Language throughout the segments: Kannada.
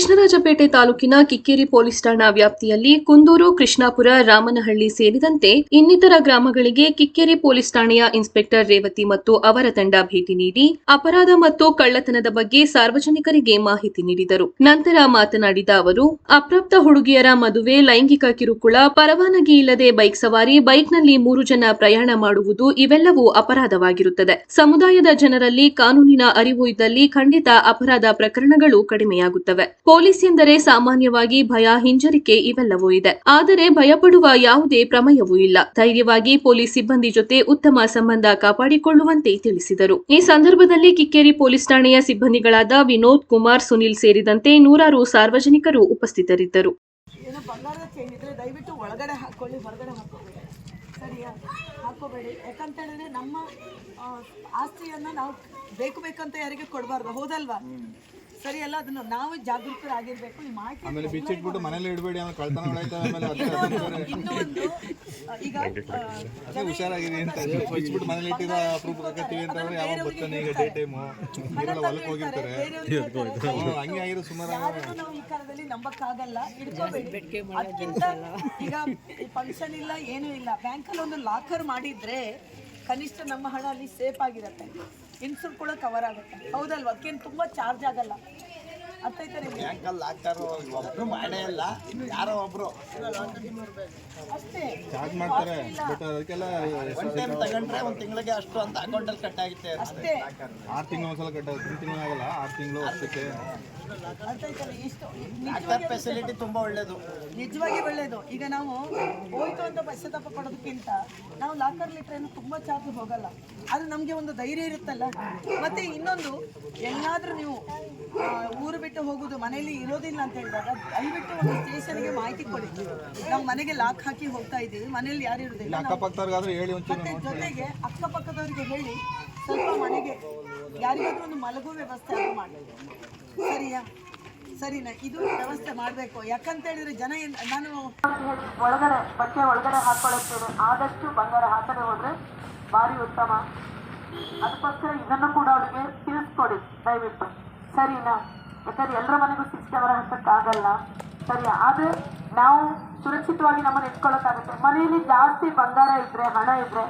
ಕೃಷ್ಣರಾಜಪೇಟೆ ತಾಲೂಕಿನ ಕಿಕ್ಕೇರಿ ಪೊಲೀಸ್ ಠಾಣಾ ವ್ಯಾಪ್ತಿಯಲ್ಲಿ ಕುಂದೂರು, ಕೃಷ್ಣಾಪುರ, ರಾಮನಹಳ್ಳಿ ಸೇರಿದಂತೆ ಇನ್ನಿತರ ಗ್ರಾಮಗಳಿಗೆ ಕಿಕ್ಕೇರಿ ಪೊಲೀಸ್ ಠಾಣೆಯ ಇನ್ಸ್ಪೆಕ್ಟರ್ ರೇವತಿ ಮತ್ತು ಅವರ ತಂಡ ಭೇಟಿ ನೀಡಿ ಅಪರಾಧ ಮತ್ತು ಕಳ್ಳತನದ ಬಗ್ಗೆ ಸಾರ್ವಜನಿಕರಿಗೆ ಮಾಹಿತಿ ನೀಡಿದರು. ನಂತರ ಮಾತನಾಡಿದ ಅವರು, ಅಪ್ರಾಪ್ತ ಹುಡುಗಿಯರ ಮದುವೆ, ಲೈಂಗಿಕ ಕಿರುಕುಳ, ಪರವಾನಗಿ ಇಲ್ಲದೆ ಬೈಕ್ ಸವಾರಿ, ಬೈಕ್ನಲ್ಲಿ ಮೂರು ಜನ ಪ್ರಯಾಣ ಮಾಡುವುದು ಇವೆಲ್ಲವೂ ಅಪರಾಧವಾಗಿರುತ್ತದೆ. ಸಮುದಾಯದ ಜನರಲ್ಲಿ ಕಾನೂನಿನ ಅರಿವು ಇದ್ದಲ್ಲಿ ಖಂಡಿತ ಅಪರಾಧ ಪ್ರಕರಣಗಳು ಕಡಿಮೆಯಾಗುತ್ತವೆ. ಪೊಲೀಸ್ ಎಂದರೆ ಸಾಮಾನ್ಯವಾಗಿ ಭಯ ಹಿಂಜರಿಕೆ ಇವೆಲ್ಲವೂ ಇದೆ. ಆದರೆ ಭಯಪಡುವ ಯಾವುದೇ ಪ್ರಮೇಯವೂ ಇಲ್ಲ. ಧೈರ್ಯವಾಗಿ ಪೊಲೀಸ್ ಸಿಬ್ಬಂದಿ ಜೊತೆ ಉತ್ತಮ ಸಂಬಂಧ ಕಾಪಾಡಿಕೊಳ್ಳುವಂತೆ ತಿಳಿಸಿದರು. ಈ ಸಂದರ್ಭದಲ್ಲಿ ಕಿಕ್ಕೇರಿ ಪೊಲೀಸ್ ಠಾಣೆಯ ಸಿಬ್ಬಂದಿಗಳಾದ ವಿನೋದ್ ಕುಮಾರ್ ಸುನಿಲ್ ಸೇರಿದಂತೆ ನೂರಾರು ಸಾರ್ವಜನಿಕರು ಉಪಸ್ಥಿತರಿದ್ದರು. ಏನೋ ಬಂಗಾರದ ಚೈನ್ ಇದ್ರೆ ದಯವಿಟ್ಟು ಒಳಗಡೆ ಹಾಕೊಳ್ಳಿ ಹೊರಗಡೆ ಹಾಕೋಬೇಡಿ. ನಮ್ಮ ಆಸ್ತಿಯನ್ನ ನಾವು ಬೇಕು ಬೇಕಂತ ಯಾರಿಗೆ ಕೊಡಬಾರ್ದು. ಹೌದಲ್ವಾ? ಸರಿ ಅಲ್ಲ ಅದನ್ನ ನಾವು ಜಾಗೃತರಾಗಿರ್ಬೇಕು ನಿಮ್ಮ ಮಾಹಿತಿ ಆಮೇಲೆ ಬಿಚ್ಚಿಟ್ಬಿಟ್ಟು ಮನೇಲಿ ಇಡಬೇಡಿ ಆಮೇಲೆ ಕಳ್ತನಗಳಾಯ್ತವೆ ಆಮೇಲೆ ಇನ್ನೂ ಒಂದು ಈಗ ಹುಷಾರಾಗಿರಿ ಅಂತ ಬಿಚ್ಚಿಬಿಟ್ಟು ಮನೇಲಿ ಇಟ್ಟಿದ ಅಪರೂಪ ಕತ್ತೀವಿ ಅಂತ ಅಂದ್ರೆ ಯಾವಾಗ ಬರ್ತಾನೆ ಈಗ ಡೇ ಟೈಮು ಇವರೆಲ್ಲ ಹೊಲಕ್ಕೆ ಹೋಗಿರ್ತಾರೆ. ಹಂಗೆ ಆಗಿರೋ ಸುಮಾರು ಯಾರನ್ನೂ ನಾವು ಈ ಕಾಲದಲ್ಲಿ ನಂಬಕ್ಕಾಗಲ್ಲ. ಇಟ್ಕೋಬೇಡಿ ಅದಕ್ಕಿಂತ ಈಗ ಫಂಕ್ಷನ್ ಇಲ್ಲ ಏನೂ ಇಲ್ಲ. ಬ್ಯಾಂಕಲ್ಲಿ ಒಂದು ಲಾಕರ್ ಮಾಡಿದ್ರೆ ಕನಿಷ್ಠ ನಮ್ಮ ಹಣ ಅಲ್ಲಿ ಸೇಫ್ ಆಗಿರುತ್ತೆ. ಇನ್ಸೂರ್ ಕೂಡ ಕವರ್ ಆಗುತ್ತೆ. ಹೌದಲ್ವಾ? ಅದಕ್ಕೇನು ತುಂಬ ಚಾರ್ಜ್ ಆಗಲ್ಲ. ಬ್ಯಾಂಕಲ್ಲಿ ಹಾಕ್ತಾರೋ? ಒಬ್ರು ಮಾಡೇ ಇಲ್ಲ. ಯಾರೋ ಒಬ್ರು. ಅಷ್ಟೇ. ಚಾರ್ಜ್ ಮಾಡ್ತಾರೆ ಬಟ್ ಅದಕ್ಕೆಲ್ಲ ಒನ್ ಟೈಮ್ ತಗೊಂಡ್ರೆ ಒಂದು ತಿಂಗಳಿಗೆ ಅಷ್ಟು ಅಂತ ಅಕೌಂಟಲ್ಲಿ ಕಟ್ ಆಗುತ್ತೆ ಅಷ್ಟೇ. ಆರು ತಿಂಗಳು ಒಂದ್ಸಲ ಕಟ್ ಆಗುತ್ತೆ. ತಿಂಗಳು ಆಗಲ್ಲ ಆರು ತಿಂಗಳು ಆಯ್ತಲ್ಲ ಲಾಕರ್ ಫೆಸಿಲಿಟಿ ತುಂಬಾ ಒಳ್ಳೇದು. ನಿಜವಾಗಿ ಒಳ್ಳೇದು. ಈಗ ನಾವು ಹೋಯ್ತು ಅಂತ ಪಶ್ಚಾತ್ತಾಪ ಪಡೋದಕ್ಕಿಂತ ನಾವು ಲಾಕರ್ ಲಿಟ್ರೇನು ತುಂಬ ಚಾರ್ಜ್ ಹೋಗಲ್ಲ. ಅದು ನಮಗೆ ಒಂದು ಧೈರ್ಯ ಇರುತ್ತಲ್ಲ. ಮತ್ತೆ ಇನ್ನೊಂದು ಎಲ್ಲಾದ್ರೂ ನೀವು ಊರು ಬಿಟ್ಟು ಹೋಗೋದು ಮನೆಯಲ್ಲಿ ಇರೋದಿಲ್ಲ ಅಂತ ಹೇಳಿದಾಗ ದಯವಿಟ್ಟು ಒಂದು ಸ್ಟೇಷನ್ಗೆ ಮಾಹಿತಿ ಕೊಡಿ. ನಾವು ಮನೆಗೆ ಲಾಕ್ ಹಾಕಿ ಹೋಗ್ತಾ ಇದ್ದೀವಿ. ಮನೆಯಲ್ಲಿ ಯಾರು ಇರೋದಿಲ್ಲ ಮತ್ತೆ ಜೊತೆಗೆ ಅಕ್ಕಪಕ್ಕದವರಿಗೆ ಹೇಳಿ ಸ್ವಲ್ಪ ಮನೆಗೆ ಯಾರಿಗಾದ್ರೂ ಒಂದು ಮಲಗುವ ವ್ಯವಸ್ಥೆ ಅದು ಮಾಡಿ. ಸರಿಯಾ? ಸರಿನಾ. ಇದು ವ್ಯವಸ್ಥೆ ಮಾಡಬೇಕು. ಯಾಕಂತ ಹೇಳಿದ್ರೆ ಜನ ಏನು ನಾನು ಒಳಗಡೆ ಬಟ್ಟೆ ಒಳಗಡೆ ಹಾಕೊಳ್ಳುತ್ತೇವೆ ಆದಷ್ಟು ಬಂಗಾರ ಹಾಕದೆ ಹೋದ್ರೆ ಭಾರಿ ಉತ್ತಮ. ಅದಕ್ಕೋಸ್ಕರ ಇದನ್ನು ಕೂಡ ಅವ್ರಿಗೆ ತಿಳಿಸ್ಕೊಡಿ. ದಯವಿಟ್ಟು. ಸರಿನಾ ಯಾಕಂದ್ರೆ ಎಲ್ಲರ ಮನೆಗೂ ಸಿಕ್ಸ್ ಕ್ಯಾಮರಾ ಹಾಕಕ್ಕಾಗಲ್ಲ. ಸರಿ, ಆದ್ರೆ ನಾವು ಸುರಕ್ಷಿತವಾಗಿ ನಮ್ಮನ್ನು ಇಟ್ಕೊಳ್ಳೋಕ್ಕಾಗುತ್ತೆ. ಮನೆಯಲ್ಲಿ ಜಾಸ್ತಿ ಬಂಗಾರ ಇದ್ರೆ, ಹಣ ಇದ್ರೆ,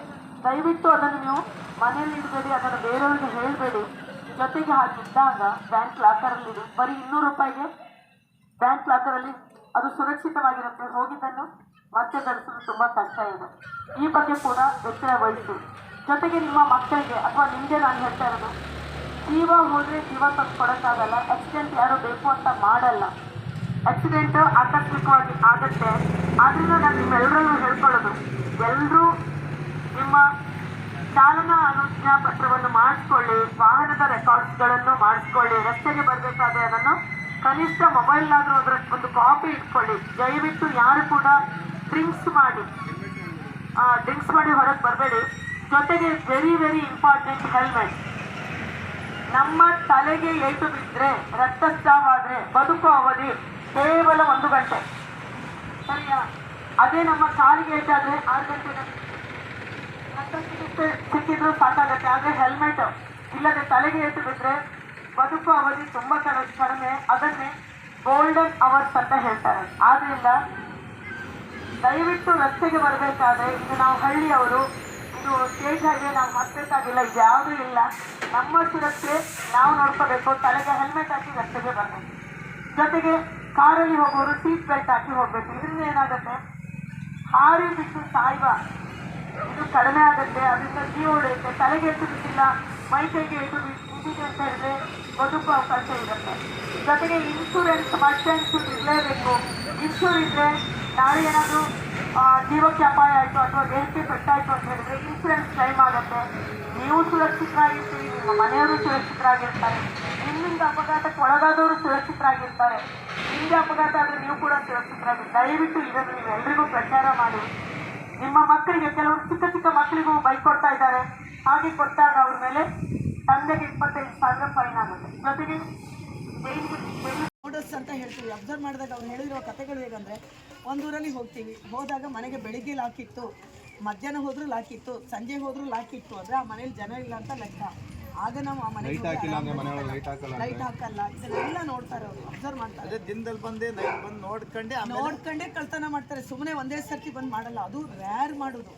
ದಯವಿಟ್ಟು ಅದನ್ನು ನೀವು ಮನೆಯಲ್ಲಿ ಇಡಬೇಡಿ, ಅದನ್ನು ಬೇರೆಯವ್ರಿಗೆ ಹೇಳಬೇಡಿ. ಜೊತೆಗೆ ಹಾಗಿದ್ದಾಗ ಬ್ಯಾಂಕ್ ಲಾಕರಲ್ಲಿ ಇಡಿ. ಬರೀ ಇನ್ನೂರು ರೂಪಾಯಿಗೆ ಬ್ಯಾಂಕ್ ಲಾಕರಲ್ಲಿ ಅದು ಸುರಕ್ಷಿತವಾಗಿರುತ್ತೆ. ಹೋಗಿದ್ದನ್ನು ಮತ್ತೆ ಧರಿಸಲು ತುಂಬಾ ಕಷ್ಟ ಇದೆ. ಈ ಬಗ್ಗೆ ಕೂಡ ಎಚ್ಚರ ವಹಿಸಿ ಜೊತೆಗೆ ನಿಮ್ಮ ಮಕ್ಕಳಿಗೆ, ಅಥವಾ ನಿಮಗೆ ನಾನು ಹೇಳ್ತಾ ಇರೋದು ಜೀವ ಹೋದ್ರೆ ಜೀವ ಕೊಡೋಕ್ಕಾಗಲ್ಲ. ಆಕ್ಸಿಡೆಂಟ್ ಯಾರು ಬೇಕು ಅಂತ ಮಾಡಲ್ಲ. ಆಕ್ಸಿಡೆಂಟ್ ಆಕಸ್ಮಿಕವಾಗಿ ಆಗುತ್ತೆ. ಆದ್ರಿಂದ ನಾನು ನಿಮ್ಮೆಲ್ಲರಲ್ಲೂ ಹೇಳ್ಕೊಳ್ಳೋದು. ಎಲ್ಲರೂ ನಿಮ್ಮ ಚಾಲನಾ ಅನುಜ್ಞಾ ಪತ್ರವನ್ನು ಮಾಡಿಸ್ಕೊಳ್ಳಿ, ವಾಹನದ ರೆಕಾರ್ಡ್ಸ್ಗಳನ್ನು ಮಾಡಿಸ್ಕೊಳ್ಳಿ, ರಸ್ತೆಗೆ ಬರಬೇಕಾದ್ರೆ ಅದನ್ನು ಕನಿಷ್ಠ ಮೊಬೈಲ್ನಾದರೂ ಅದರ ಒಂದು ಕಾಪಿ ಇಟ್ಕೊಳ್ಳಿ. ದಯವಿಟ್ಟು ಯಾರು ಕೂಡ ಡ್ರಿಂಕ್ಸ್ ಮಾಡಿ ಡ್ರಿಂಕ್ಸ್ ಮಾಡಿ ಹೊರಗೆ ಬರಬೇಡಿ. ಜೊತೆಗೆ ವೆರಿ ವೆರಿ ಇಂಪಾರ್ಟೆಂಟ್ ಹೆಲ್ಮೆಟ್ ನಮ್ಮ ತಲೆಗೆ ಏಟು ಬಿದ್ದರೆ ರಕ್ತಸ್ರಾವ ಆದರೆ ಬದುಕೋ ಅವಧಿ ಕೇವಲ ಒಂದು ಗಂಟೆ. ಸರಿಯಾ? ಅದೇ ನಮ್ಮ ಕಾಲಿಗೆ ಏಟಾದರೆ ಆರು ಗಂಟೆ ರಕ್ತ ಚಿಕಿತ್ಸೆ ಸಿಕ್ಕಿದ್ರು ಸಾಕಾಗತ್ತೆ, ಆದ್ರೆ ಹೆಲ್ಮೆಟ್ ಇಲ್ಲದೆ ತಲೆಗೆ ಏಟು ಬಿದ್ದರೆ ಬದುಕು ಅವಧಿ ತುಂಬಾ ಕಡ- ಕಡಿಮೆ. ಅದನ್ನೇ ಗೋಲ್ಡನ್ ಅವರ್ಸ್ ಅಂತ ಹೇಳ್ತಾರೆ. ಆದ್ದರಿಂದ ದಯವಿಟ್ಟು ರಸ್ತೆಗೆ ಬರಬೇಕಾದ್ರೆ, ಇದು ನಾವು ಹಳ್ಳಿಯವರು ಇದು ಸ್ಟೇಜ್ ಹೈವೇ ನಾವು ಹತ್ತಬೇಕಾಗಿಲ್ಲ ಇದು ಯಾವುದೂ ಇಲ್ಲ. ನಮ್ಮ ಸುರಕ್ಷೆ ನಾವು ನೋಡ್ಕೋಬೇಕು, ತಲೆಗೆ ಹೆಲ್ಮೆಟ್ ಹಾಕಿ ರಸ್ತೆಗೆ ಬರಬೇಕು ಜೊತೆಗೆ ಕಾರಲ್ಲಿ ಹೋಗೋರು ಸೀಟ್ ಬೆಲ್ಟ್ ಹಾಕಿ ಹೋಗಬೇಕು. ಇದರಿಂದ ಏನಾಗುತ್ತೆ? ಹಾರಿ ಬಿಟ್ಟು ಸಾಯುವ. ಇದು ಕಡಿಮೆ ಆಗುತ್ತೆ, ಅದರಿಂದ ಜೀವ ಉಳಿಯುತ್ತೆ. ತಲೆಗೆ ಎಷ್ಟು ಬಿಟ್ಟಿಲ್ಲ ಮೈ ಕೈಗೆ ಎಷ್ಟು ಬಿಟ್ಟಿದೆ ಅಂತ ಹೇಳಿದ್ರೆ ಬದುಕು ಅವಕಾಶ ಇರುತ್ತೆ. ಜೊತೆಗೆ ಇನ್ಶೂರೆನ್ಸ್ ಮಸ್ಟ್ ಇರಲೇಬೇಕು. ಇನ್ಶೂರ್ ಇದ್ದರೆ ನಾಳೆ ಏನಾದರೂ ಜೀವಕ್ಕೆ ಅಪಾಯ ಆಯಿತು ಅಥವಾ ದೇಹಕ್ಕೆ ಪೆಟ್ಟಾಯಿತು ಅಂತ ಹೇಳಿದ್ರೆ ಇನ್ಸೂರೆನ್ಸ್ ಕ್ಲೈಮ್ ಆಗುತ್ತೆ. ನೀವು ಸುರಕ್ಷಿತರಾಗಿರ್ತೀರಿ, ನಿಮ್ಮ ಮನೆಯವರು ಸುರಕ್ಷಿತರಾಗಿರ್ತಾರೆ. ನಿಮ್ಮಿಂದ ಅಪಘಾತಕ್ಕೆ ಒಳಗಾದವರು ಸುರಕ್ಷಿತರಾಗಿರ್ತಾರೆ. ನಿಮಗೆ ಅಪಘಾತ ಆದರೆ ನೀವು ಕೂಡ ಸುರಕ್ಷಿತರಾಗಿ ದಯವಿಟ್ಟು ಇದನ್ನು ನೀವು ಎಲ್ರಿಗೂ ಪ್ರಚಾರ ಮಾಡಿ. ನಿಮ್ಮ ಮಕ್ಕಳಿಗೆ ಕೆಲವರು ಚಿಕ್ಕ ಚಿಕ್ಕ ಮಕ್ಕಳಿಗೂ ಬೈಕ್ ಕೊಡ್ತಾ ಇದ್ದಾರೆ. ಹಾಗೆ ಕೊಟ್ಟಾಗ ಅವ್ರ ಮೇಲೆ ತಂದೆಗೆ ಇಪ್ಪತ್ತೈದು ಸಾವಿರ ಫೈನ್ ಆಗುತ್ತೆ. ಜೊತೆಗೆ ಅಂತ ಹೇಳ್ತೀವಿ. ಅಬ್ಸರ್ವ್ ಮಾಡಿದಾಗ ಅವ್ರು ಹೇಳಿರೋ ಕಥೆಗಳು ಹೇಗಂದ್ರೆ ಒಂದೂರಲ್ಲಿ ಹೋಗ್ತೀವಿ. ಹೋದಾಗ ಮನೆಗೆ ಬೆಳಿಗ್ಗೆ ಲಾಕ್ ಇತ್ತು ಮಧ್ಯಾಹ್ನ ಹೋದರೂ ಲಾಕ್ ಇತ್ತು ಸಂಜೆ ಹೋದರೂ ಲಾಕ್ ಇತ್ತು ಅಂದ್ರೆ ಆ ಮನೇಲಿ ಜನ ಇಲ್ಲ ಅಂತ ಲೆಕ್ಕ. ಆಗ ನಾವು ಆ ಮನೆಗೆ ಲೈಟ್ ಹಾಕಿಲ್ಲ ಅಂದ್ರೆ ಮನೆಯೊಳಗೆ ಲೈಟ್ ಹಾಕಲ್ಲ ಲೈಟ್ ಹಾಕಲ್ಲ. ಇದನ್ನೆಲ್ಲ ನೋಡ್ತಾರೆ ಅವರು. ಅಬ್ಸರ್ವ್ ಮಾಡ್ತಾರೆ. ಅದೇ ದಿನದಲ್ಲಿ ಬಂದು ನೈಟ್ ಬಂದು ನೋಡ್ಕೊಂಡೆ ನೋಡ್ಕೊಂಡೆ ನೋಡ್ಕೊಂಡೇ ಕಳ್ತನ ಮಾಡ್ತಾರೆ. ಸುಮ್ಮನೆ ಒಂದೇ ಸರ್ತಿ ಬಂದು ಮಾಡಲ್ಲ. ಅದು ರ್ಯಾರ್ ಮಾಡೋದು.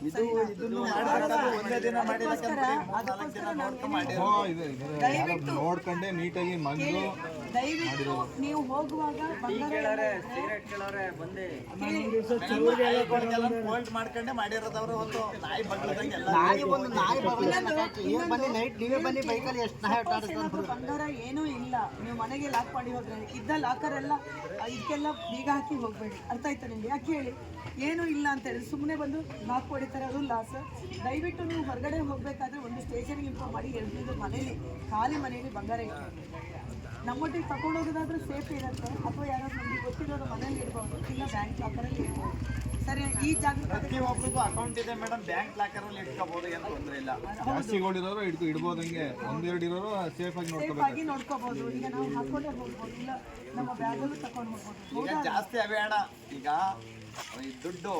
ದಯವಿಟ್ಟು ನೋಡ್ಕೊಂಡು ನೀಟಾಗಿ ದಯವಿಟ್ಟು ನೀವು ಹೋಗುವಾಗ ಮಾಡ್ಕೊಂಡೆ ಮಾಡಿರೋದವ್ರು ಒಂದು ನಾಯಿ ಬಗ್ಲದಂಗೆ ಎಲ್ಲ. ನಾಯಿ ಒಂದು ನಾಯಿ ಬಗ್ಲ ಬನ್ನಿ ನೈಟ್ ನೀವೇ ಬನ್ನಿ ಬೈಕಲ್ಲಿ ಎಷ್ಟು ನಾಯಿ ಬಂಗಾರ ಏನೂ ಇಲ್ಲ. ನೀವು ಮನೆಗೆ ಲಾಕ್ ಮಾಡಿ ಹೋದ್ರೆ ಇದ್ದ ಲಾಕರ್ ಎಲ್ಲ ಇದಕ್ಕೆಲ್ಲ ಬೀಗ ಹಾಕಿ ಹೋಗ್ಬೇಡಿ. ಅರ್ಥ ಆಯ್ತಾ ನಿಮ್ಗೆ? ಯಾಕೆ ಹೇಳಿ? ಏನೂ ಇಲ್ಲ ಅಂತ ಹೇಳಿ. ಸುಮ್ಮನೆ ಬಂದು ಲಾಕ್ ಹೊಡಿತಾರೆ ಅದು ಲಾಸ್ ದಯವಿಟ್ಟು ನೀವು ಹೊರಗಡೆ ಹೋಗ್ಬೇಕಾದ್ರೆ ಒಂದು ಸ್ಟೇಷನ್ಗೆ ಇಂಪ್ರೂವ್ ಮಾಡಿ ಎರಡು ಮನೇಲಿ ಖಾಲಿ ಮನೆಯಲ್ಲಿ ಬಂಗಾರ ಇಟ್ಟು ನಮ್ಮೊಟ್ಟಿಗೆ ತಗೊಂಡು ಹೋಗೋದಾದ್ರೂ ಸೇಫ್ ಇರುತ್ತೆ. ಅಥವಾ ಯಾರಾದ್ರೂ ನಮಗೆ ಗೊತ್ತಿರೋದು ಮನೇಲಿ ಇರ್ಬೋದು. ಇಲ್ಲ ಬ್ಯಾಂಕ್ ಲಾಕರಲ್ಲಿ ಇರ್ಬೋದು. ಸರಿ ಈ ಜಾಗಕ್ಕೆ ಪ್ರತಿಯೊಬ್ಬರಿಗೂ ಅಕೌಂಟ್ ಇದೆ ಮೇಡಮ್ ಬ್ಯಾಂಕ್ ಲಾಕರಲ್ಲಿ ಇಟ್ಕೋಬಹುದು ಏನು ತೊಂದರೆ ಇಲ್ಲ. ಜಾಸ್ತಿ ಗೋಲ್ಡ್ ಇಡ್ಕೊ ಇಡ್ಬೋದಂಗೆ. ಒಂದೆರಡು ಇರೋರು ಸೇಫ್ ಆಗಿ ಸೇಫ್ ನೋಡ್ಕೋಬೇಕು ಆಗಿ ನೋಡ್ಕೋಬಹುದು ಈಗ ನಾವು ಹಾಕೊಂಡೇ ಹೋಗ್ಬೋದು. ಇಲ್ಲ ನಮ್ಮ ಬ್ಯಾಗಲ್ಲೂ ತಗೊಂಡು ಹೋಗ್ಬೋದು. ಈಗ ಜಾಸ್ತಿ ಅವೇಣ ಈಗ ದುಡ್ಡು